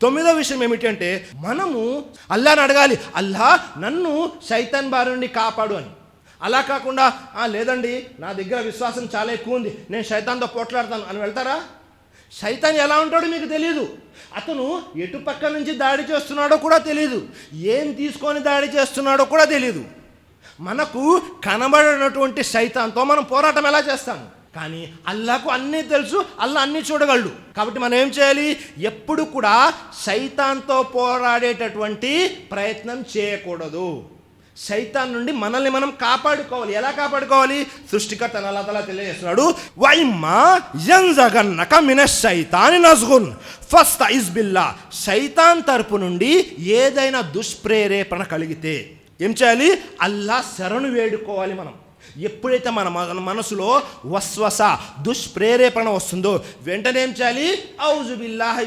తొమ్మిదో విషయం ఏమిటంటే మనము అల్లాని అడగాలి అల్లా నన్ను శైతాన్ బారి నుండి కాపాడు అని. అలా కాకుండా లేదండి నా దగ్గర విశ్వాసం చాలా ఎక్కువ ఉంది నేను శైతాన్తో పోట్లాడతాను అని వెళ్తారా? శైతాన్ ఎలా ఉంటాడో మీకు తెలియదు అతను ఎటు పక్క నుంచి దాడి చేస్తున్నాడో కూడా తెలియదు ఏం తీసుకొని దాడి చేస్తున్నాడో కూడా తెలియదు మనకు కనబడినటువంటి శైతాన్తో మనం పోరాటం ఎలా చేస్తాము? కానీ అల్లాకు అన్నీ తెలుసు అల్లా అన్నీ చూడగలడు. కాబట్టి మనం ఏం చేయాలి? ఎప్పుడు కూడా సైతాన్తో పోరాడేటటువంటి ప్రయత్నం చేయకూడదు. సైతాన్ నుండి మనల్ని మనం కాపాడుకోవాలి. ఎలా కాపాడుకోవాలి? సృష్టికర్త అల్లా తెలియజేస్తున్నాడు. వైమ్మా యంజగన్నక మిన సైతాని నజ్గున్ ఫస్ట్ ఐజ్ బిల్లా. సైతాన్ తరపు నుండి ఏదైనా దుష్ప్రేరేపణ కలిగితే ఏం చేయాలి? అల్లా శరణు వేడుకోవాలి మనం. ఎప్పుడైతే మన మన మనసులో వస్వస దుష్ప్రేరేపణ వస్తుందో వెంటనే ఏం చేయాలి? ఔజు బిల్లాహి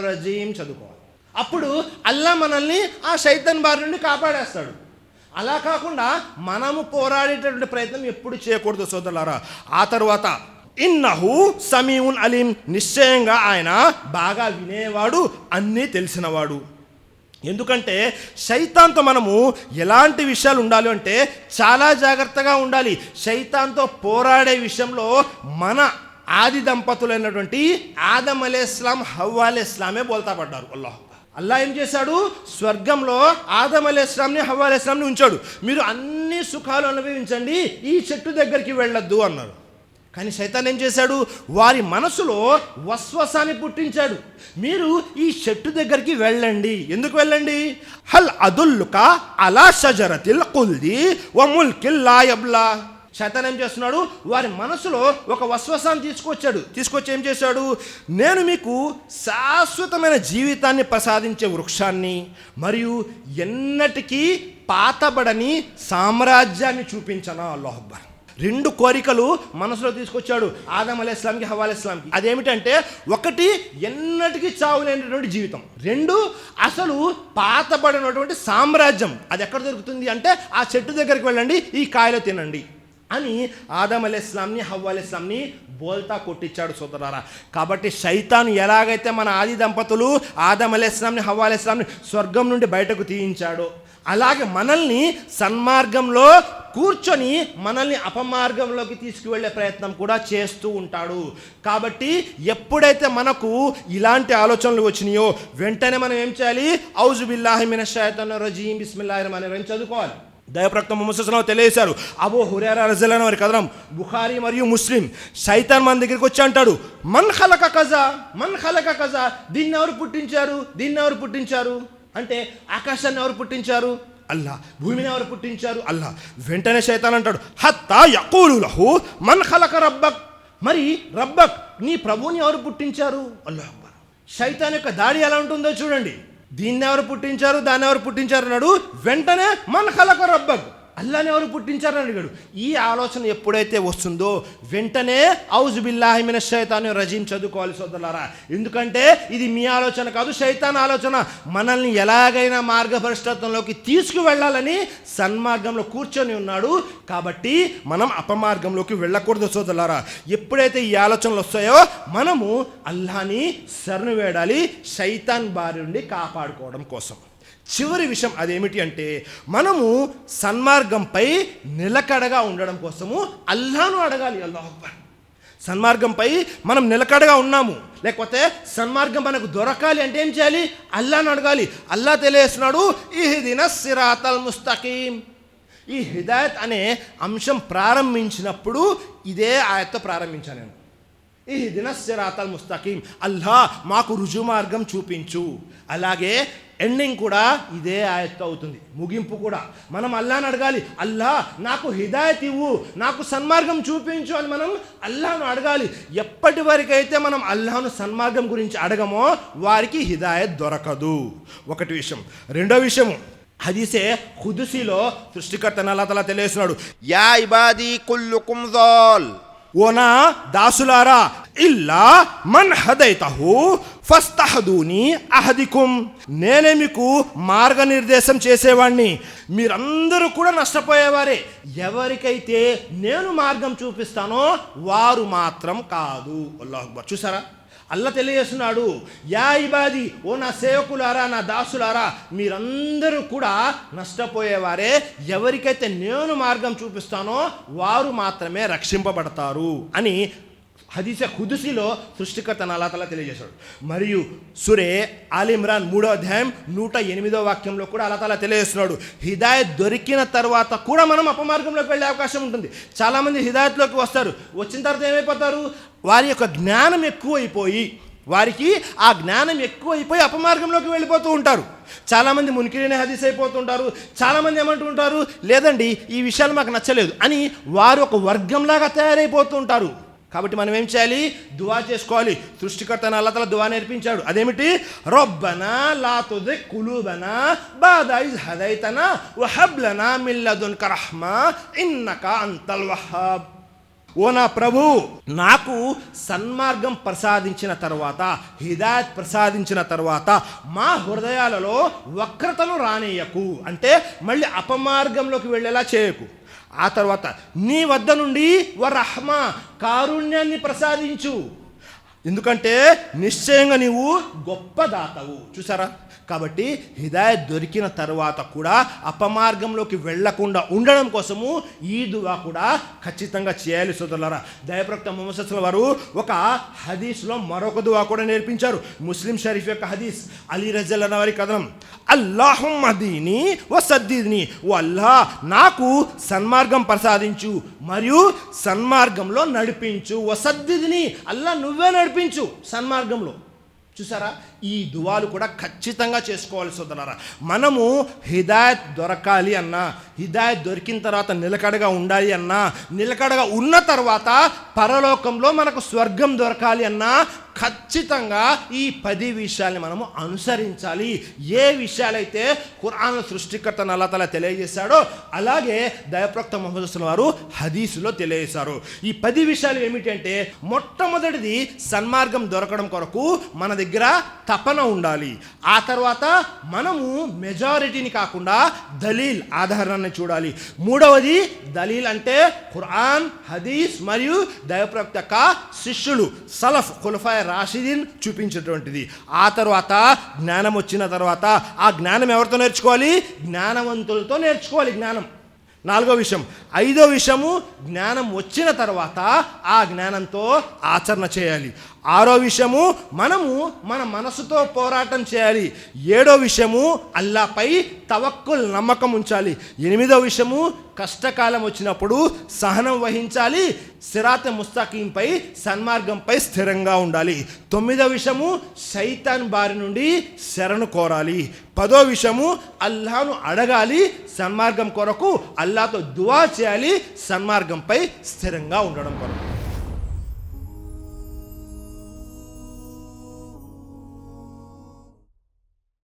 రజీం చదువుకోవాలి. అప్పుడు అల్లా మనల్ని ఆ శైతన్ బారి నుండి కాపాడేస్తాడు. అలా కాకుండా మనము పోరాడేటటువంటి ప్రయత్నం ఎప్పుడు చేయకూడదు సోదరులారా. ఆ తర్వాత ఇన్నహు సమీవున్ అలీం నిశ్చయంగా ఆయన బాగా వినేవాడు అన్నీ తెలిసినవాడు. ఎందుకంటే శైతాన్తో మనము ఎలాంటి విషయాలు ఉండాలి అంటే చాలా జాగ్రత్తగా ఉండాలి. శైతాన్తో పోరాడే విషయంలో మన ఆది దంపతులైనటువంటి ఆదం అలే ఇస్లాం హవ్వా అలే ఇస్లామే బోల్తాపడ్డారు అల్లాహ్ అల్లా ఏం చేశాడు? స్వర్గంలో ఆదం అలే ఇస్లాంని హవ్వా అలే ఇస్లాంని ఉంచాడు. మీరు అన్ని సుఖాలు అనుభవించండి. ఈ చెట్టు దగ్గరికి వెళ్ళొద్దు అన్నారు. కానీ సైతాన్ ఏం చేశాడు? వారి మనసులో వస్వసాన్ని పుట్టించాడు. మీరు ఈ చెట్టు దగ్గరికి వెళ్ళండి. ఎందుకు వెళ్ళండి? హల్ అదుల్లుక అలా షజరతిల్ కుల్ది వ లాయబ్లా శైతాన్ ఏం చేస్తున్నాడు? వారి మనసులో ఒక వస్వసాన్ని తీసుకొచ్చాడు. తీసుకొచ్చి ఏం చేశాడు? నేను మీకు శాశ్వతమైన జీవితాన్ని ప్రసాదించే వృక్షాన్ని మరియు ఎన్నటికీ పాతబడని సామ్రాజ్యాన్ని చూపించనా. అల్లాహ్ రెండు కోరికలు మనసులో తీసుకొచ్చాడు ఆదం అలీ ఇస్లాంకి హవాల్ ఇస్లాంకి. అదేమిటంటే ఒకటి ఎన్నటికీ చావులేనటువంటి జీవితం. రెండు అసలు పాతబడినటువంటి సామ్రాజ్యం. అది ఎక్కడ దొరుకుతుంది అంటే ఆ చెట్టు దగ్గరికి వెళ్ళండి ఈ కాయలు తినండి అని ఆదం అలీ ఇస్లాంని హవ్వ ఇస్లాంని బోల్తా కొట్టించాడు సోదరారా కాబట్టి శైతాను ఎలాగైతే మన ఆది దంపతులు ఆదం అలీ ఇస్లాంని హవ్వ ఇస్లాంని స్వర్గం నుండి బయటకు తీయించాడో అలాగే మనల్ని సన్మార్గంలో కూర్చొని మనల్ని అపమార్గంలోకి తీసుకువెళ్ళే ప్రయత్నం కూడా చేస్తూ ఉంటాడు. కాబట్టి ఎప్పుడైతే మనకు ఇలాంటి ఆలోచనలు వచ్చినాయో వెంటనే మనం ఏం చేయాలి? ఔజు బిల్లాహి మిన షైతాన్ రజీం బిస్మిల్లాహిర్ రహమానిర్ చదువుకోవాలి. దయప్రక్త ముహమ్మద్ తెలియజేశారు. అబో హురేరా రజలైన వారి కథనం. బుఖారీ మరియు ముస్లిం. సైతాన్ మన దగ్గరికి వచ్చి అంటాడు మన్ ఖలక కజా? మన్ ఖలక కజా? దీన్ని ఎవరు పుట్టించారు? దీన్ని ఎవరు పుట్టించారు? అంటే ఆకాశాన్ని ఎవరు పుట్టించారు? అల్లా భూమిని ఎవరు పుట్టించారు? అల్లా. వెంటనే శైతాన్ అంటాడు హత్తా యకూలు లహు మన్ ఖలక రబ్బక్. మరి రబ్బక్ నీ ప్రభువుని ఎవరు పుట్టించారు? అల్లా అక్బర్. శైతాన్ యొక్క దాడి ఎలా ఉంటుందో చూడండి. దీన్ని ఎవరు పుట్టించారు? దాన్ని ఎవరు పుట్టించారు అన్నాడు వెంటనే మన్ ఖలక రబ్బక్. అల్లాని ఎవరు పుట్టించారు అడిగాడు. ఈ ఆలోచన ఎప్పుడైతే వస్తుందో వెంటనే ఔజ్ బిల్లాహిమిన శైతాన్ని రజీం చదువుకోవాలి సోదరులారా. ఎందుకంటే ఇది మీ ఆలోచన కాదు శైతాన్ ఆలోచన. మనల్ని ఎలాగైనా మార్గభ్రష్టత్వంలోకి తీసుకువెళ్ళాలని సన్మార్గంలో కూర్చొని ఉన్నాడు. కాబట్టి మనం అపమార్గంలోకి వెళ్ళకూడదు సోదరులారా. ఎప్పుడైతే ఈ ఆలోచనలు వస్తాయో మనము అల్లాని శరణు వేడాలి శైతాన్ బారి నుండి కాపాడుకోవడం కోసం. చివరి విషయం అదేమిటి అంటే మనము సన్మార్గంపై నిలకడగా ఉండడం కోసము అల్లాను అడగాలి అల్లాహ్ అక్బర్. సన్మార్గంపై మనం నిలకడగా ఉన్నాము. లేకపోతే సన్మార్గం మనకు దొరకాలి అంటే ఏం చేయాలి? అల్లాను అడగాలి. అల్లా తెలియజేస్తున్నాడు ఈ దిన సిరాతల్ ముస్తకీం. ఈ హిదాయత్ అనే అంశం ప్రారంభించినప్పుడు ఇదే ఆయత్తో ప్రారంభించాను నేను. ఈ దినస్సిరాతల్ ముస్తకీం. అల్లా మాకు రుజు మార్గం చూపించు. అలాగే ఎండింగ్ కూడా ఇదే ఆయత్తో అవుతుంది. ముగింపు కూడా. మనం అల్లాని అడగాలి. అల్లా నాకు హిదాయత్ ఇవ్వు. నాకు సన్మార్గం చూపించు అని మనం అల్లాను అడగాలి. ఎప్పటి వరకైతే మనం అల్లాను సన్మార్గం గురించి అడగమో వారికి హిదాయత్ దొరకదు. ఒకటి విషయం. రెండో విషయము. హదీసే హుదుసిలో సృష్టికర్త నల్లతలా తెలియస్తున్నాడు యా ఇబాది కుల్లుకుం జాల్ ఓనా దాసులారా ఇల్లా మన్ హదైతహు ఫస్తహదూని అహదికుం. నేనే మీకు మార్గనిర్దేశం చేసేవాణ్ణి. మీరందరూ కూడా నష్టపోయేవారే. ఎవరికైతే నేను మార్గం చూపిస్తానో వారు మాత్రం కాదు. అల్లాహ్ చూసారా? అల్ల తెలియజేస్తున్నాడు యా ఇబాది ఓ నా సేవకులారా నా దాసులారా మీరందరూ కూడా నష్టపోయేవారే. ఎవరికైతే నేను మార్గం చూపిస్తానో వారు మాత్రమే రక్షింపబడతారు అని హదీస హుదుసిలో సృష్టికర్త అల్లాతలా తెలియజేశాడు. మరియు సురే ఆలిమ్రాన్ మూడో అధ్యాయం నూట ఎనిమిదో వాక్యంలో కూడా అల్లాతలా తెలియజేస్తున్నాడు. హిదాయత్ దొరికిన తర్వాత కూడా మనం అపమార్గంలోకి వెళ్ళే అవకాశం ఉంటుంది. చాలామంది హిదాయత్లోకి వస్తారు. వచ్చిన తర్వాత ఏమైపోతారు? వారి యొక్క జ్ఞానం ఎక్కువైపోయి వారికి ఆ జ్ఞానం ఎక్కువైపోయి అపమార్గంలోకి వెళ్ళిపోతూ ఉంటారు. చాలామంది మునికిరిని హదీస్ అయిపోతుంటారు. చాలామంది ఏమంటుంటారు? లేదండి ఈ విషయాలు మాకు నచ్చలేదు అని వారు ఒక వర్గంలాగా తయారైపోతుంటారు కాబట్టి మనం ఏం చేయాలి? దువా చేసుకోవాలి. సృష్టికర్త అల్లతల దువా నేర్పించాడు. అదేమిటి? రొబ్బనా లాతుది కులుబన కులూబనా బాదా ఇజ్ హదైతనా వహబ్లనా మిల్లదున్ కరహ్మా ఇన్నక అంతల్ వహాబ్. ఓ నా ప్రభు నాకు సన్మార్గం ప్రసాదించిన తర్వాత హిదాయత్ ప్రసాదించిన తర్వాత మా హృదయాలలో వక్రతను రానియకు అంటే మళ్ళీ అపమార్గంలోకి వెళ్ళేలా చేయకు. ఆ తర్వాత నీ వద్ద నుండి వరహ్మ కారుణ్యాన్ని ప్రసాదించు. ఎందుకంటే నిశ్చయంగా నీవు గొప్ప దాతవు. చూసారా కాబట్టి హిదాయ దొరికిన తర్వాత కూడా అపమార్గంలోకి వెళ్ళకుండా ఉండడం కోసము ఈ దువా కూడా ఖచ్చితంగా చేయాలి సోదరులారా. దయప్రక్త ముహమ్మద్ వారు ఒక హదీస్లో మరొక దువా కూడా నేర్పించారు. ముస్లిం షరీఫ్ యొక్క హదీస్ అలీ రజల్ అన్న వారి కథనం అల్లాహమ్మదీని ఓ సద్దీని ఓ అల్లా నాకు సన్మార్గం ప్రసాదించు మరియు సన్మార్గంలో నడిపించు. ఓ వసద్దిని అల్లా నువ్వే నేర్పించు సన్మార్గంలో. చూసారా? ఈ దువాలు కూడా ఖచ్చితంగా చేసుకోవాలి సోదరారా మనము హిదాయత్ దొరకాలి అన్నా హిదాయత్ దొరికిన తర్వాత నిలకడగా ఉండాలి అన్నా నిలకడగా ఉన్న తర్వాత పరలోకంలో మనకు స్వర్గం దొరకాలి అన్నా ఖచ్చితంగా ఈ పది విషయాల్ని మనము అనుసరించాలి. ఏ విషయాలైతే ఖురాన్ సృష్టికర్త నల్లతల తెలియజేశాడో అలాగే దయప్రక్త మొహమ్మద్ వారు హదీసులో తెలియజేశారు. ఈ పది విషయాలు ఏమిటంటే మొట్టమొదటిది సన్మార్గం దొరకడం కొరకు మన దగ్గర తపన ఉండాలి. ఆ తర్వాత మనము మెజారిటీని కాకుండా దలీల్ ఆధారాన్ని చూడాలి. మూడవది దలీల్ అంటే ఖురాన్ హదీస్ మరియు దయప్రక్త యొక్క శిష్యులు సలఫ్ ఖుల్ఫాయ్ రాషిదీన్ చూపించేటువంటిది. ఆ తర్వాత జ్ఞానం వచ్చిన తర్వాత ఆ జ్ఞానం ఎవరితో నేర్చుకోవాలి? జ్ఞానవంతులతో నేర్చుకోవాలి జ్ఞానం. నాలుగో విషయం. ఐదో విషయము జ్ఞానం వచ్చిన తర్వాత ఆ జ్ఞానంతో ఆచరణ చేయాలి. ఆరో విషయము మనము మన మనసుతో పోరాటం చేయాలి. ఏడో విషయము అల్లాపై తవక్కుల్ నమ్మకం ఉంచాలి. ఎనిమిదో విషయము కష్టకాలం వచ్చినప్పుడు సహనం వహించాలి. సిరాత ముస్తాకీంపై సన్మార్గంపై స్థిరంగా ఉండాలి. తొమ్మిదో విషయము సైతాన్ బారి నుండి శరణు కోరాలి. పదో విషయము అల్లాను అడగాలి. సన్మార్గం కొరకు అల్లాతో దువా చేయాలి. సన్మార్గంపై స్థిరంగా ఉండడం కొరకు.